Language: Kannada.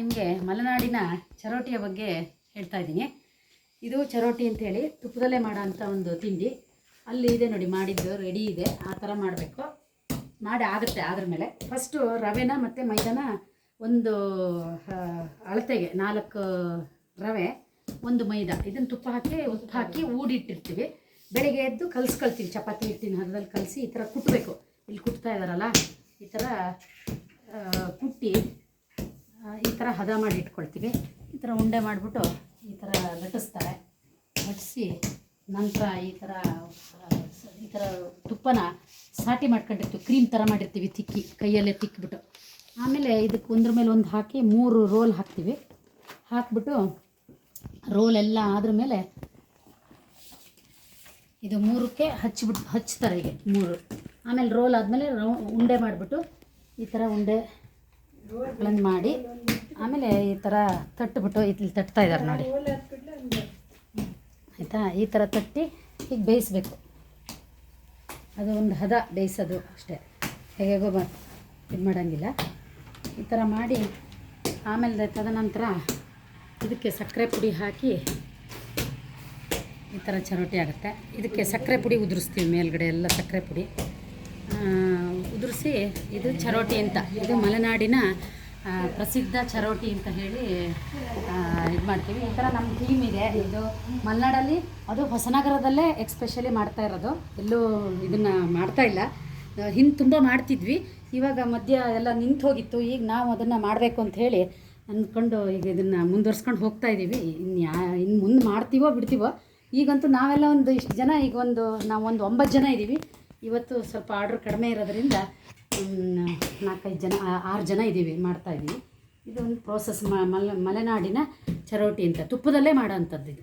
ನಿಮಗೆ ಮಲೆನಾಡಿನ ಚರೋಟಿಯ ಬಗ್ಗೆ ಹೇಳ್ತಾ ಇದ್ದೀನಿ. ಇದು ಚರೋಟಿ ಅಂತೇಳಿ ತುಪ್ಪದಲ್ಲೇ ಮಾಡೋ ಅಂಥ ಒಂದು ತಿಂಡಿ. ಅಲ್ಲಿ ಇದೆ ನೋಡಿ, ಮಾಡಿದ್ದು ರೆಡಿ ಇದೆ. ಆ ಥರ ಮಾಡಬೇಕು. ಮಾಡಿ ಆಗುತ್ತೆ ಅದ್ರ ಮೇಲೆ. ಫಸ್ಟು ರವೆನ ಮತ್ತು ಮೈದಾನ ಒಂದು ಅಳತೆಗೆ ನಾಲ್ಕು ರವೆ, ಒಂದು ಮೈದಾ. ಇದನ್ನು ತುಪ್ಪ ಹಾಕಿ, ಉಪ್ಪು ಹಾಕಿ ಊಡಿಟ್ಟಿರ್ತೀವಿ. ಬೆಳಗ್ಗೆ ಎದ್ದು ಕಲಿಸ್ಕೊಳ್ತೀವಿ. ಚಪಾತಿ ಹಿಟ್ಟಿನ ಹದದಲ್ಲಿ ಕಲಸಿ ಈ ಥರ ಕುಟ್ಟಬೇಕು ಇಲ್ಲಿ ಕುಟ್ತಾ ಇದ್ದಾರಲ್ಲ ಈ ಥರ ಕುಟ್ಟಿ ಥರ ಹದ ಮಾಡಿ ಇಟ್ಕೊಳ್ತೀವಿ. ಈ ಥರ ಉಂಡೆ ಮಾಡಿಬಿಟ್ಟು ಈ ಥರ ಲಟ್ಟಿಸ್ತಾರೆ. ಲಟ್ಟಿಸಿ ನಂತರ ಈ ಥರ ಈ ಥರ ತುಪ್ಪನ ಸಾಟಿ ಮಾಡ್ಕೊಂಡಿರ್ತೀವಿ. ಕ್ರೀಮ್ ಥರ ಮಾಡಿರ್ತೀವಿ ತಿಕ್ಕಿ, ಕೈಯಲ್ಲೇ ತಿಕ್ಕಿಬಿಟ್ಟು ಆಮೇಲೆ ಇದಕ್ಕೆ ಒಂದ್ರ ಮೇಲೆ ಒಂದು ಹಾಕಿ ಮೂರು ರೋಲ್ ಹಾಕ್ತೀವಿ. ಹಾಕ್ಬಿಟ್ಟು ರೋಲ್ ಎಲ್ಲ ಆದ್ರ ಮೇಲೆ ಇದು ಮೂರಕ್ಕೆ ಹಚ್ಚಿಬಿಟ್ಟು ಹಚ್ತಾರೆ ಹೀಗೆ ಮೂರು. ಆಮೇಲೆ ರೋಲ್ ಆದಮೇಲೆ ಉಂಡೆ ಮಾಡಿಬಿಟ್ಟು ಈ ಥರ ಉಂಡೆ ಮಾಡಿ ಆಮೇಲೆ ಈ ಥರ ತಟ್ಬಿಟ್ಟು ಇಲ್ಲಿ ತಟ್ತಾ ಇದ್ದಾರೆ ನೋಡಿ. ಆಯಿತಾ? ಈ ಥರ ತಟ್ಟಿ ಈಗ ಬೇಯಿಸ್ಬೇಕು. ಅದು ಒಂದು ಹದ ಬೇಯಿಸೋದು ಅಷ್ಟೇ. ಹೇಗೋ ಬ ಇದು ಮಾಡೋಂಗಿಲ್ಲ. ಈ ಥರ ಮಾಡಿ ಆಮೇಲೆ ತದನಂತರ ಇದಕ್ಕೆ ಸಕ್ಕರೆ ಪುಡಿ ಹಾಕಿ ಈ ಥರ ಚರೋಟಿ ಆಗುತ್ತೆ. ಇದಕ್ಕೆ ಸಕ್ಕರೆ ಪುಡಿ ಉದುರಿಸ್ತೀವಿ ಮೇಲ್ಗಡೆ ಎಲ್ಲ ಸಕ್ಕರೆ ಪುಡಿ. ಉದುರಿಸಿ ಇದು ಚರೋಟಿ ಅಂತ. ಇದು ಮಲೆನಾಡಿನ ಪ್ರಸಿದ್ಧ ಚರೋಟಿ ಅಂತ ಹೇಳಿ ಇದು ಮಾಡ್ತೀವಿ. ಈ ಥರ ನಮ್ಮ ಟೀಮ್ ಇದೆ. ಇದು ಮಲೆನಾಡಲ್ಲಿ, ಅದು ಹೊಸನಗರದಲ್ಲೇ ಎಕ್ಸ್ಪೆಷಲಿ ಮಾಡ್ತಾ ಇರೋದು. ಎಲ್ಲೂ ಇದನ್ನು ಮಾಡ್ತಾ ಇಲ್ಲ. ಹಿಂದೆ ತುಂಬ ಮಾಡ್ತಿದ್ವಿ. ಇವಾಗ ಮಧ್ಯ ಎಲ್ಲ ನಿಂತು ಹೋಗಿತ್ತು. ಈಗ ನಾವು ಅದನ್ನು ಮಾಡಬೇಕು ಅಂತ ಹೇಳಿ ಅಂದ್ಕೊಂಡು ಈಗ ಇದನ್ನು ಮುಂದುವರ್ಸ್ಕೊಂಡು ಹೋಗ್ತಾ ಇದ್ದೀವಿ ಇನ್ನು ಯಾ ಇನ್ನು ಮುಂದೆ ಮಾಡ್ತೀವೋ ಬಿಡ್ತೀವೋ, ಈಗಂತೂ ನಾವೆಲ್ಲ ಒಂದು ಇಷ್ಟು ಜನ, ಈಗ ಒಂದು ನಾವು ಒಂದು ಒಂಬತ್ತು ಜನ ಇದ್ದೀವಿ ಇವತ್ತು ಸ್ವಲ್ಪ ಆರ್ಡ್ರ್ ಕಡಿಮೆ ಇರೋದ್ರಿಂದ ನಾಲ್ಕೈದು ಜನ ಆರು ಜನ ಇದ್ದೀವಿ, ಮಾಡ್ತಾ ಇದ್ದೀವಿ. ಇದು ಒಂದು ಪ್ರೋಸೆಸ್ ಮಲೆ ಮಲೆನಾಡಿನ ಚರೋಟಿ ಅಂತ, ತುಪ್ಪದಲ್ಲೇ ಮಾಡೋ ಅಂಥದ್ದು ಇದು.